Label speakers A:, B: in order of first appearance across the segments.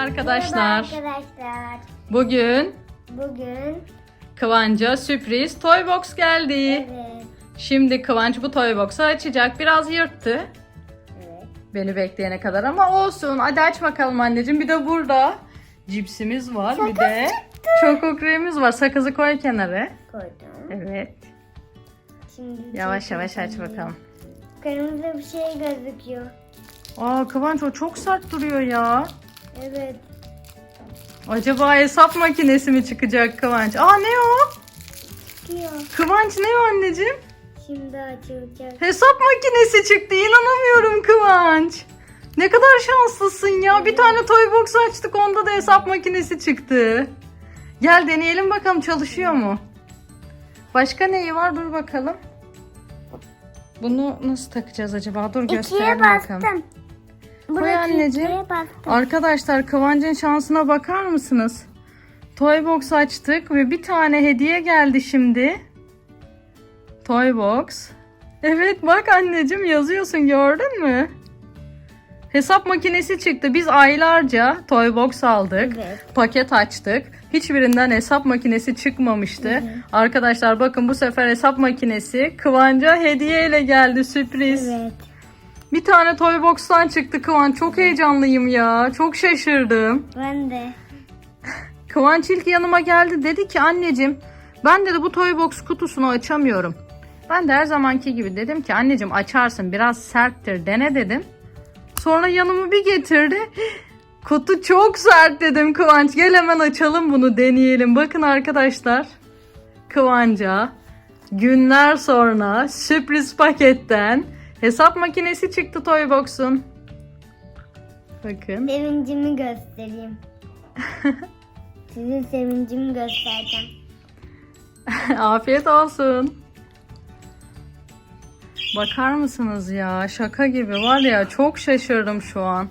A: arkadaşlar.
B: Merhaba arkadaşlar.
A: Bugün
B: Bugün
A: Kıvanç'a sürpriz Toy Box geldi.
B: evet.
A: Şimdi Kıvanç bu Toy Box'u açacak. Biraz yırttı
B: Evet.
A: beni bekleyene kadar ama olsun. Hadi aç bakalım anneciğim. Bir de burada cipsimiz var. bir de çoko kremimiz var. Sakızı koy kenara.
B: Koydum.
A: Evet.
B: Şimdi
A: Yavaş yavaş aç bakalım.
B: Kırmızı bir şey gözüküyor.
A: Aa Kıvanç o çok sert duruyor ya.
B: Evet.
A: Acaba hesap makinesi mi çıkacak Kıvanç? Aa ne o?
B: Çıkıyor.
A: Kıvanç ne o anneciğim?
B: Şimdi açılacak.
A: Hesap makinesi çıktı. İnanamıyorum Kıvanç. Ne kadar şanslısın ya. Bir tane toy box açtık. Onda da hesap makinesi çıktı. Gel deneyelim bakalım çalışıyor mu? Başka neyi var? Dur bakalım. Bunu nasıl takacağız acaba? Dur
B: İkiye
A: gösterelim bakalım.
B: bastım.
A: Koy anneciğim. Arkadaşlar Kıvancın şansına bakar mısınız? Toy box açtık ve bir tane hediye geldi şimdi. Toy box. Evet bak anneciğim yazıyorsun gördün mü? Hesap makinesi çıktı. Biz aylarca toy box aldık.
B: Evet.
A: Paket açtık. Hiçbirinden hesap makinesi çıkmamıştı. Arkadaşlar bakın bu sefer hesap makinesi Kıvanç'a hediyeyle geldi sürpriz.
B: Evet.
A: Bir tane toy box'tan çıktı Kıvanç. Çok heyecanlıyım ya. Çok şaşırdım.
B: Ben de.
A: Kıvanç ilk yanıma geldi. Dedi ki anneciğim ben dedi bu toy box kutusunu açamıyorum. Ben de her zamanki gibi dedim ki anneciğim açarsın biraz serttir dene dedim. Sonra yanıma bir getirdi. Kutu çok sert dedim Kıvanç. Gel hemen açalım bunu deneyelim. Bakın arkadaşlar. Kıvanç'a günler sonra sürpriz paketten hesap makinesi çıktı Toybox'un. Bakın.
B: Sevincimi göstereyim. Sizin sevincimi göstereceğim.
A: Afiyet olsun. Bakar mısınız ya? Şaka gibi var ya çok şaşırdım şu an.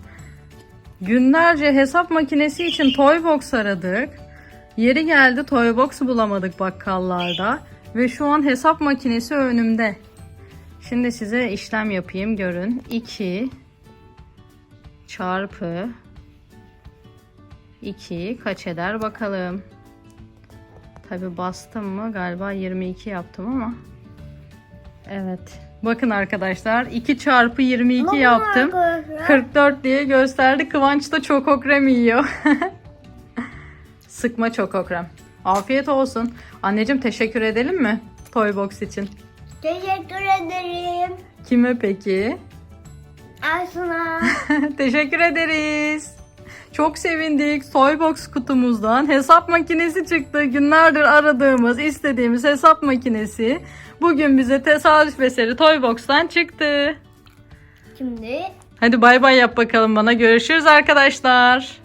A: Günlerce hesap makinesi için Toybox aradık. Yeri geldi Toybox bulamadık bakkallarda. Ve şu an hesap makinesi önümde. Şimdi size işlem yapayım görün. 2 çarpı 2 kaç eder bakalım. Tabi bastım mı galiba 22 yaptım ama. Evet. Bakın arkadaşlar 2 çarpı 22 yaptım. 44 diye gösterdi. Kıvanç da çokokrem yiyor. Sıkma çokokrem. Afiyet olsun. Anneciğim teşekkür edelim mi? Toybox için.
B: Teşekkür ederim.
A: Kime peki?
B: Asuna.
A: Teşekkür ederiz. Çok sevindik. Toybox kutumuzdan hesap makinesi çıktı. Günlerdir aradığımız, istediğimiz hesap makinesi. Bugün bize tesadüf eseri Toybox'tan çıktı.
B: Şimdi
A: Hadi bay bay yap bakalım bana. Görüşürüz arkadaşlar.